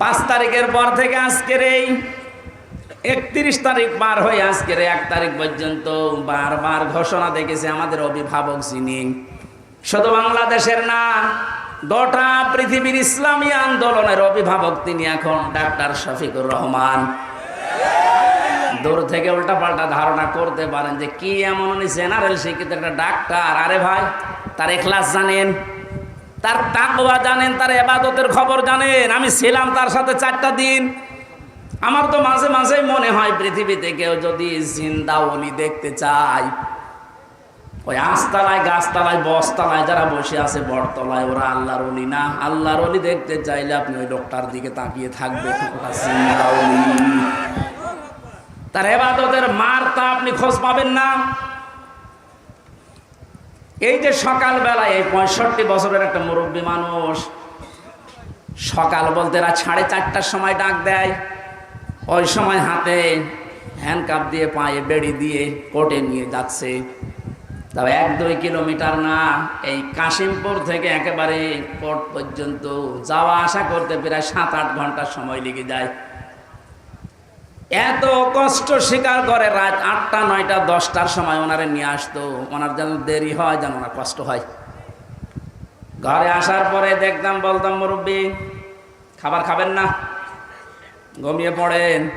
পাঁচ তারিখের পর থেকে আজকের এই একত্রিশ তারিখ পার হয়ে আজকের এক তারিখ পর্যন্ত বারবার ঘোষণা দেখেছে আমাদের অভিভাবক যিনি। শুধু বাংলাদেশের না, গোটা পৃথিবীর ইসলামী আন্দোলনের অভিভাবক তিনি এখন ডাক্তার শফিকুর রহমান। দূর থেকে উল্টা পাল্টা ধারণা করতে পারেন যে কি এমন উনি জেনারেল শিক্ষিত একটা ডাক্তার। আরে ভাই, তার এখলাস জানেন। তার তাকওয়া জানেন, তার এবাদতের খবর জানেন। আমি ছিলাম তার সাথে চারটা দিন। আমার তো মাঝে মাঝেই মনে হয় পৃথিবীতে কেউ যদি জিন্দা অলি দেখতে চায়, ওই আস্তালায় গাছতলায়, বস্তালায় যারা বসে আছে, বটতলায়, ওরা আল্লাহর অলি না। আল্লাহর অলি দেখতে চাইলে আপনি ওই লোকটার দিকে তাকিয়ে অলি। তার এবাদতের মারটা আপনি খোঁজ পাবেন না। এই যে সকালবেলায় এই পঁয়ষট্টি বছরের একটা মুরব্বী মানুষ সকাল বলতে রাত সাড়ে চারটার সময় ডাক দেয়। ওই সময় হাতে হ্যান্ডকাপ দিয়ে পায়ে বেড়ি দিয়ে কোর্টে নিয়ে যাচ্ছে। তবে এক দুই কিলোমিটার না, এই কাশিমপুর থেকে একেবারে কোর্ট পর্যন্ত যাওয়া আসা করতে প্রায় সাত আট ঘণ্টার সময় লেগে যায়। এত কষ্ট স্বীকার করে রাত আটটা, নয়টা, দশটার সময় ওনারে নিয়ে আসতো। ওনার যেন দেরি হয়, যেন ওনার কষ্ট হয়। ঘরে আসার পরে দেখতাম, বলতাম, মুরব্বী, খাবার খাবেন না? ঘুমিয়ে পড়েন।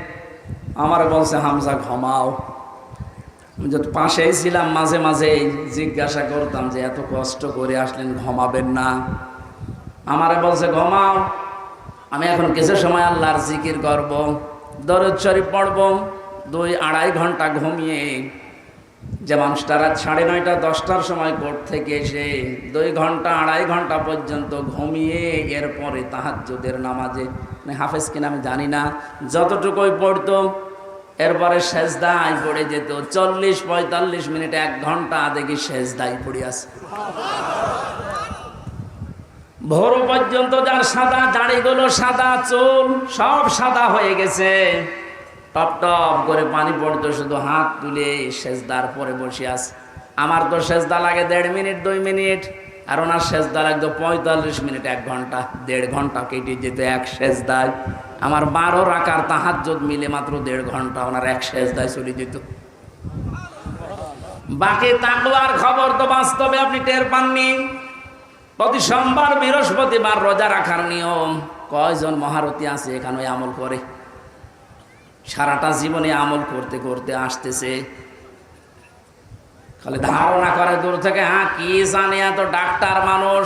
আমার বলছে, হামজা, ঘমাও। পাশেই ছিলাম, মাঝে মাঝে জিজ্ঞাসা করতাম যে, এত কষ্ট করে আসলেন, ঘমাবেন না? আমারে বলছে, ঘমাও। আমি এখন কিছু সময় আল্লাহর জিকির করব? দরদ পড়ব। দুই আড়াই ঘণ্টা ঘুমিয়ে যে মানুষটা রাত সাড়ে নয়টা, দশটার সময় কোর্ট থেকে এসে দুই ঘণ্টা, আড়াই ঘণ্টা পর্যন্ত ঘুমিয়ে এরপরে তাহাজ্জুদের নামাজে। মানে হাফেজ কিনা আমি জানি না। যতটুকুই পড়তো, এরপরে সেজদায় পড়ে যেত। চল্লিশ পঁয়তাল্লিশ মিনিট এক ঘণ্টা দেখি সেজদায় পড়ে আছে ভোর পর্যন্ত যার সাদা দাড়িগুলো, সাদা চুল, সব সাদা হয়ে গেছে। টপ টপ করে পানি পড়তো, শুধু হাত তুলে সেজদার পরে বসে আছে। আমার তো সেজদা লাগে দেড় মিনিট, দুই মিনিট, আর ওনার সেজদা লাগতো পঁয়তাল্লিশ মিনিট, এক ঘণ্টা, দেড় ঘণ্টা কেটে যেত এক সেজদায়। আমার বারো রাকার তাহাজ্জত মিলে মাত্র দেড় ঘণ্টা ওনার এক সেজদায় চলে যেত। বাকি তাকওয়ার খবর তো বাস্তবে আপনি টের পাননি। প্রতি সোমবার বৃহস্পতিবার রোজা রাখার নিয়ম। কয়জন মহারতী আছে এখানে আমল করে? সারাটা জীবনে আমল করতে করতে আসতেছে। খালি ধারণা করে দূর থেকে হ্যাঁ কি জানে এত ডাক্তার মানুষ?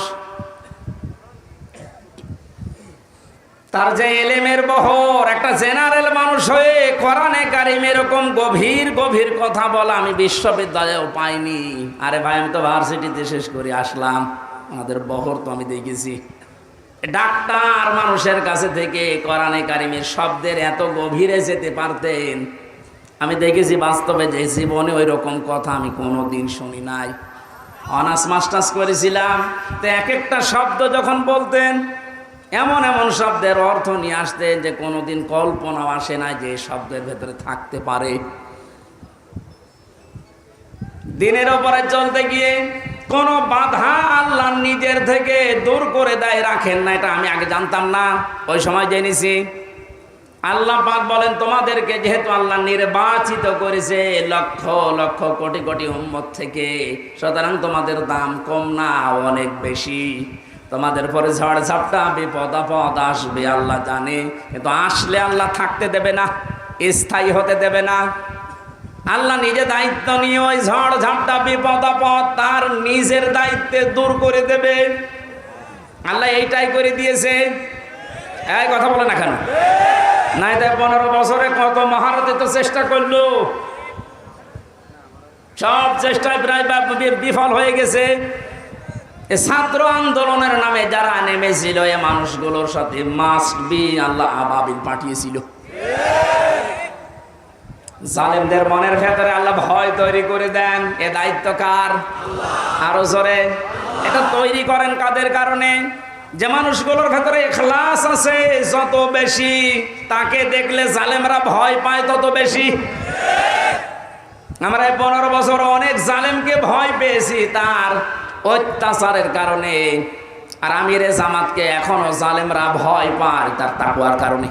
তার যে এলেমের বহর, একটা জেনারেল মানুষ হয়ে কোরআনে কারিম এরকম গভীর গভীর কথা বলা আমি বিশ্ববিদ্যালয়েও পাইনি। আরে ভাই, আমি তো ভার্সিটিতে শেষ করে আসলাম। আমাদের বহর তো আমি দেখেছি। ডাক্তার মানুষের কাছে থেকে কোরআনে কারিমের শব্দের এত গভীরে যেতে পারতেন। আমি দেখেছি বাস্তবে যে জীবনে ওই রকম কথা আমি কোনো দিন শুনি নাই। অনার্স, মাস্টার্স করেছিলাম, তো এক একটা শব্দ যখন বলতেন, এমন এমন শব্দের অর্থ নিয়ে আসতেন যে কোনোদিন কল্পনাও আসে না যে শব্দের ভেতরে থাকতে পারে। দিনের ওপরে চলতে গিয়ে কোন বাধা আল্লাহ নিজের থেকে দূর করে দেয়, রাখেন না, এটা আমি আগে জানতাম না। ওই সময় জেনেছি। আল্লাহ পাক বলেন, তোমাদেরকে যেহেতু আল্লাহ নির্বাচিত করেছে লক্ষ লক্ষ কোটি কোটি উম্মত থেকে, সুতরাং তোমাদের দাম কম না, অনেক বেশি। তোমাদের পরে ঝড় ঝাপটা, বিপদ আপদ আসবে, আল্লাহ জানে। কিন্তু আসলে আল্লাহ থাকতে দেবে না, স্থায়ী হতে দেবে না। আল্লাহ নিজে দায়িত্ব নিয়ে ওই ঝড় ঝাপটা, বিপদ তার নিজের দায়িত্বে দূর করে দেবে। আল্লাহ এইটাই করে দিয়েছে। এই কথা বলে না কেন? নাই দেয় পনেরো বছরে কত মহারথী তো চেষ্টা করল। সব চেষ্টায় প্রায় বিফল হয়ে গেছে। ছাত্র আন্দোলনের নামে যারা নেমেছিল, এ মানুষগুলোর সাথে মাস্ট বি আল্লাহ আবাবিল পাঠিয়েছিল। জালেমদের মনের ভেতরে আল্লাহ ভয় তৈরি করে দেন। এ দায়িত্ব কার? আরও জোরে। এটা তৈরি করেন কাদের কারণে? যে মানুষগুলোর ভেতরে এখলাস আছে যত বেশি তাকে দেখলে জালেমরা ভয় পায় তত বেশি। আমরা পনেরো বছর অনেক জালেমকে ভয় পেয়েছি তার অত্যাচারের কারণে। আর আমিরে জামাতকে এখনও জালেমরা ভয় পায় তার তাকুয়ার কারণে।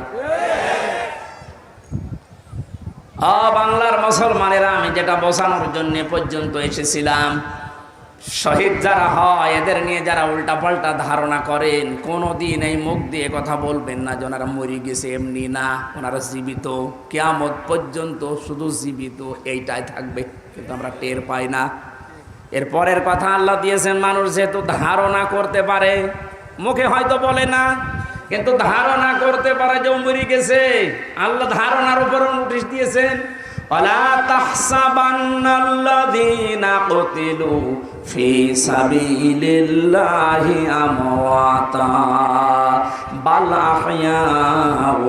বাংলার মুসলমানেরা আমি যেটা বোঝানোর জন্য পর্যন্ত এসেছিলাম, শহীদ যারা হয়, এদের নিয়ে যারা উল্টা পাল্টা ধারণা করেন, কোনোদিন এই মুখ দিয়ে কথা বলবেন না যে ওনারা মরে গেছে এমনি না, ওনারা জীবিত, কেয়ামত পর্যন্ত শুধু জীবিত, এইটাই থাকবে, কিন্তু আমরা টের পাই না। এর পরের কথা আল্লাহ দিয়েছেন, মানুষ যেহেতু ধারণা করতে পারে, মুখে হয়তো বলে না কিন্তু ধারণা করতে পারে যে ও মরে গেছে আল্লাহ ধারণার উপর নোটিশ দিয়েছেন ولا تحسبن الذين قتلوا في سبيل الله أمواتا بل أحياء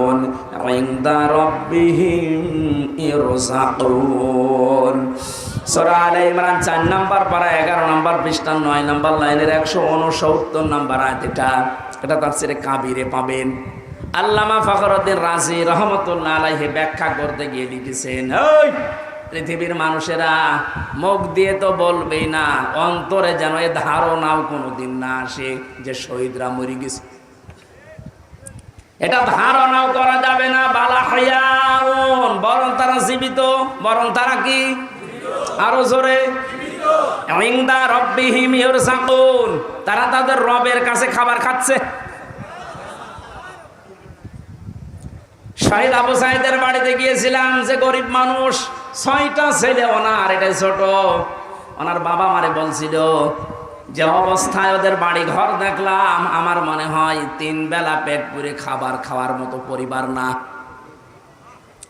عند ربهم يرزقون সূরা আলে ইমরান চার নাম্বার পারা এগারো নাম্বার পৃষ্ঠা নয় নাম্বার লাইনের একশো উনসত্তর নাম্বার আয়াত এটা তার ছেলে কাবিরে পাবেন। আল্লামা ফখরুদ্দিন রাজি রহমতুল্লাহ আলাইহি ব্যাখ্যা করতে গিয়ে লিখেছেন, ওই পৃথিবীর মানুষেরা মুখ দিয়ে তো বলবেই না, অন্তরে যেন এ ধারণাও কোনোদিন না আসে যে শহীদরা মরে গেছে। এটা ধারণাও করা যাবে না, বালা হায়াউন, বরং তারা জীবিত, বরং তারা কি? আরও জোরে। তারা তাদের রবের কাছে খাবার খাচ্ছে। শহীদ আবু সাইদের বাড়িতে গিয়েছিলাম যে গরিব মানুষ, ছয়টা ছেলে, ওনার এটাই ছোট। ওনার বাবা মারে বলছিল, যে অবস্থায় ওদের বাড়ি ঘর দেখলাম, আমার মনে হয় তিন বেলা পেট পুরে খাবার খাওয়ার মতো পরিবার না।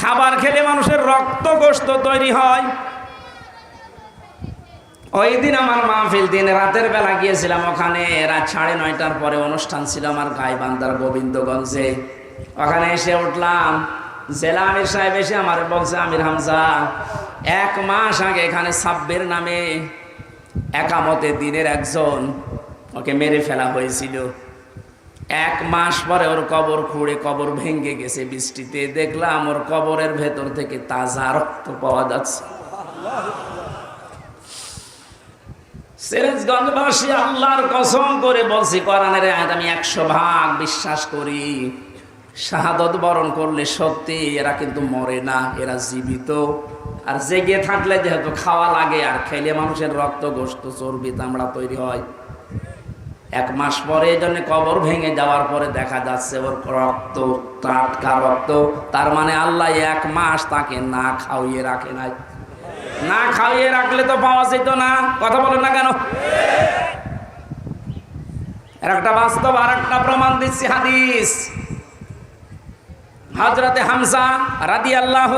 খাবার খেলে মানুষের রক্ত গোস্ত তৈরি হয়। ওই দিন আমার মাহফিল দিন, রাতের বেলা গিয়েছিলাম ওখানে, রাত সাড়ে নয়টার পরে অনুষ্ঠান ছিল আমার গাইবান্ধার গোবিন্দগঞ্জে। ওখানে এসে উঠলাম, জেলা আমির সাহেব এসে আমার বলছে, আমির হামজা, এক মাস আগে এখানে সাব্বের নামে একামতে দিনের একজন ওকে মেরে ফেলা হয়েছিল। এক মাস পরে ওর কবর খুঁড়ে কবর ভেঙে গেছে বৃষ্টিতে। দেখলাম ওর কবরের ভেতর থেকে তাজা রক্ত পাওয়া যাচ্ছে। সিরাজগঞ্জবাসী আল্লাহর কসম করে বলছি, কোরআনের আয়াত আমি একশো ভাগ বিশ্বাস করি। শাহাদত বরণ করলে সত্যি এরা কিন্তু মরে না, এরা জীবিত। আর জেগে থাকলে যেহেতু খাওয়া লাগে, আর খেলে মানুষের রক্ত গোস্ত চর্বি তামড়া তৈরি হয়। এক মাস পরে জন্য কবর ভেঙে যাওয়ার পরে দেখা যাচ্ছে ওর রক্ত, টাটকা রক্ত। তার মানে আল্লাহ এক মাস তাকে না খাওয়িয়ে রাখে নাই। না খাওয়িয়ে রাখলে তো পাওয়া যেত না। কথা বলেন না কেন? এর একটা বাস্তব আর একটা প্রমাণ দিচ্ছি হাদিস। হজরতে হামসা রাদি আল্লাহ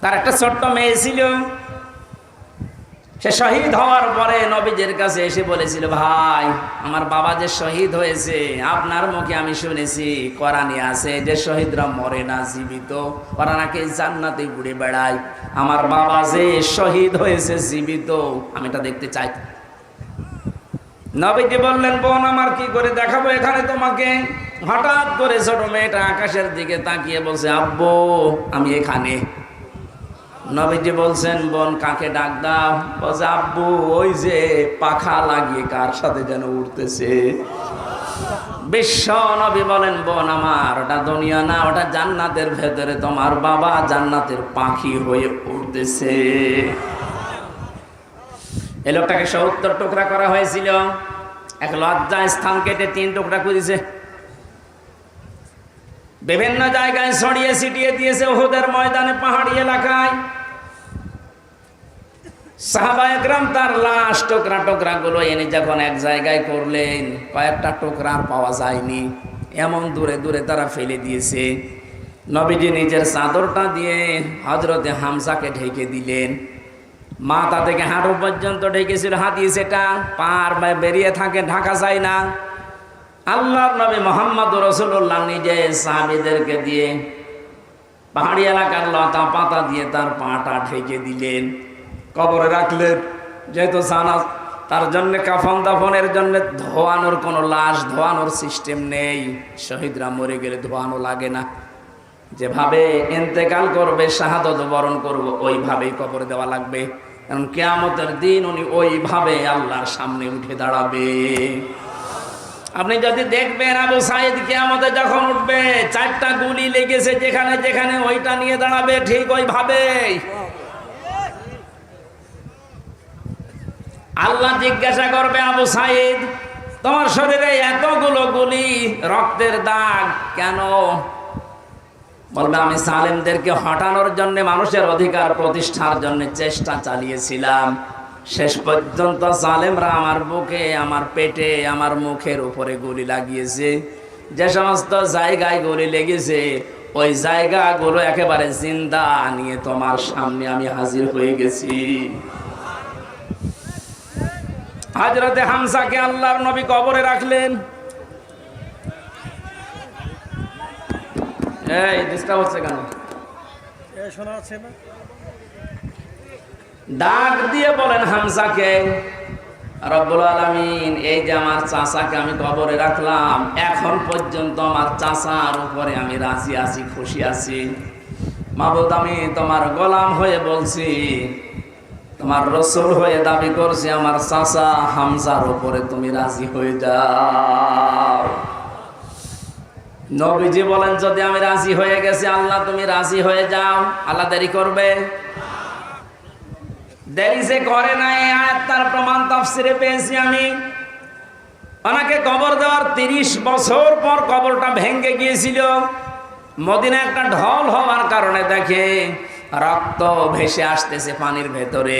তার একটা ছোট্ট মেয়ে ছিল। সে শহীদ হওয়ার পরে নবীজের কাছে এসে বলেছিল, ভাই, আমার বাবা যে শহীদ হয়েছে, আপনার মুখে আমি শুনেছি, কোরআনে আছে যে শহীদরা মরে না, জীবিত। ওরা নাকি জান্নাতে ঘুরে বেড়ায়। আমার বাবা যে শহীদ হয়েছে, জীবিত। আমি এটা দেখতে চাই। নবীজি বললেন, বোন, আমার কি করে দেখাবো এখানে তোমাকে? হঠাৎ করে ছোট মেয়েটা আকাশের দিকে তাকিয়ে বলছে, আব্বু, আমি এখানে। নবীজি বলছেন, বোন, কাকে ডাক দাও? বলছে, আব্বু, ওই যে পাখা লাগিয়ে কার সাথে যেন উঠতেছে বিশ্ব নবী বলেন, বোন, আমার, ওটা দুনিয়া না, ওটা জান্নাতের ভেতরে তোমার বাবা জান্নাতের পাখি হয়ে উঠতেছে এই লোকটাকে সত্তর টুকরা করা হয়েছিল। এক লজ্জা স্থান কেটে তিন টুকরা করেছে বিভিন্ন জায়গায় ছড়িয়ে ছিটিয়ে দিয়েছে ওহুদের ময়দানে পাহাড়ি এলাকায়। সাহাবা একরাম তার লাশ টোকরা টোকরা গুলো এনে যখন এক জায়গায় করলেন, কয়েকটা টোকরা পাওয়া যায়নি। এমন দূরে দূরে তারা ফেলে দিয়েছে। নবীজি নিজের চাদরটা দিয়ে হজরতে হামসাকে ঢেকে দিলেন। মাথা থেকে হাঁটু পর্যন্ত ঢেকেছিল। হাতি সেটা পার বেরিয়ে থাকে, ঢাকা যায় না। আল্লাহর নবী মোহাম্মদ রসুল্লাহ নিজে সাহাবিদেরকে দিয়ে পাহাড়ি এলাকার লতা পাতা দিয়ে তার পাটা ঢেকে দিলেন। কবরে রাখলেন। যেহেতু সানা তার জন্য কাফন দাফনের জন্য ধোয়ানোর কোনো লাশ, ধোয়ানোর সিস্টেম নেই। শহীদরা মরে গেলে ধোয়ানো লাগে না। যেভাবে এন্তেকাল করবে, শাহাদত বরণ করব, ওইভাবেই কবর দেওয়া লাগবে। কারণ কেয়ামতের দিন উনি ওইভাবে আল্লাহর সামনে উঠে দাঁড়াবে। আপনি যদি দেখবেন আবু সাইদ কেয়ামতে যখন উঠবে, চারটা গুলি লেগেছে যেখানে যেখানে, ওইটা নিয়ে দাঁড়াবে ঠিক ওইভাবে। আল্লাহ জিজ্ঞাসা করবে আবু সাইদ, তোমার শরীরে এতগুলো গুলি রক্তের দাগ কেন? বলবে, আমি সালেমদেরকে হটানোর জন্য, মানুষের অধিকার প্রতিষ্ঠার জন্য চেষ্টা চালিয়েছিলাম। শেষ পর্যন্ত সালেমরা আমার বুকে, আমার পেটে, আমার মুখের উপরে গুলি লাগিয়েছে। যে সমস্ত জায়গায় গুলি লেগেছে, ওই জায়গাগুলো একেবারে জিন্দা নিয়ে তোমার সামনে আমি হাজির হয়ে গেছি। হাজরতে হামসাকে আল্লাহর নবী কবরে রাখলেন। এই ডিস্টার্ব হচ্ছে কেন? শোনা আছে না? ডাক দিয়ে বলেন হামসাকে রব্বুল আলামিন, এই যে আমার চাচাকে আমি কবরে রাখলাম, এখন পর্যন্ত আমার চাচার উপরে আমি রাজি আছি, খুশি আছি। মাবুদ, আমি তোমার গোলাম হয়ে বলছি, তোমার রসুল হয়ে দাবি করছি, আমার চাচা হামসার উপরে তুমি রাজি হয়ে যাও। নবীজি বলেন, যদি আমি রাজি হয়ে গেছি, আল্লাহ তুমি রাজি হয়ে যাও। আল্লাহ দেরি করবে? দেরি যে করে নাই আয়াত তার প্রমাণ তাফসিরে পেয়েছি আমি। ওনাকে কবর দেওয়ার তিরিশ বছর পর কবরটা ভেঙে গিয়েছিল। মদিনা একটা ঢল হওয়ার কারণে দেখে রক্ত ভেসে আসতেছে পানির ভেতরে।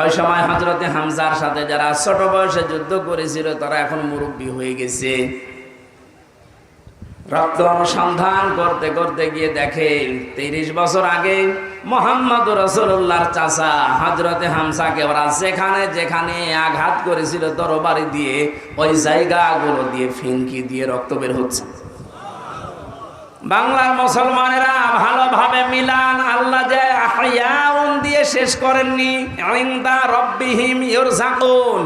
ওই সময় হজরতে হামজার সাথে যারা ছোট বয়সে যুদ্ধ করেছিল, তারা এখন মুরব্বী হয়ে গেছে। রক্ত অনুসন্ধান করতে করতে গিয়ে দেখে, তিরিশ বছর আগে মোহাম্মদ রসুল্লাহর চাচা হজরতে হামসাকে ওরা যেখানে যেখানে আঘাত করেছিল তরবারি দিয়ে, ওই জায়গাগুলো দিয়ে ফিনকি দিয়ে রক্ত বের হচ্ছে। বাংলার মুসলমানেরা ভালোভাবে মিলান, আল্লাহ যে দিয়ে শেষ করেননি রব্বিহিম ইরজাকুন